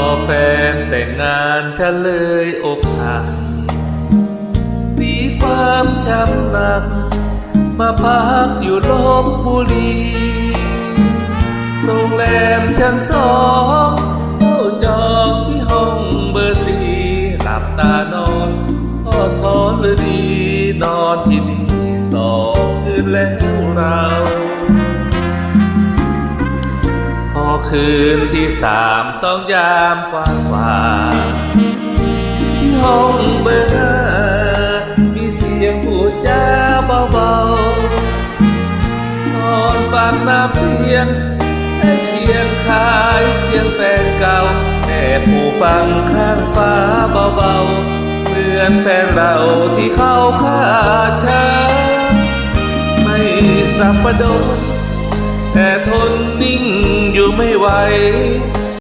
อแฟนแต่งงานฉันเลยอกหักมีความช้ำหนัก มาพักอยู่ลบบุรีโรงแรมชั้นสองเข้าจองที่ห้องเบอร์สี่หลับตานอนทอทอนหรือดีนอนที่นี่สองคืนแล้วเรา คืนที่สามสองยามกว่ากว่าที่ห้องเบอร์มีเสียงพูดจาเบาๆนอนฟังน้ำเสียงแต่เพียงคายเสียงแฟนเก่าแต่ผู้ฟังข้างฟ้าเบาๆเหมือนแฟนเราที่เข้าค่าช้าไม่สับประดนแต่ทนนิ่ง อยู่ไม่ไหว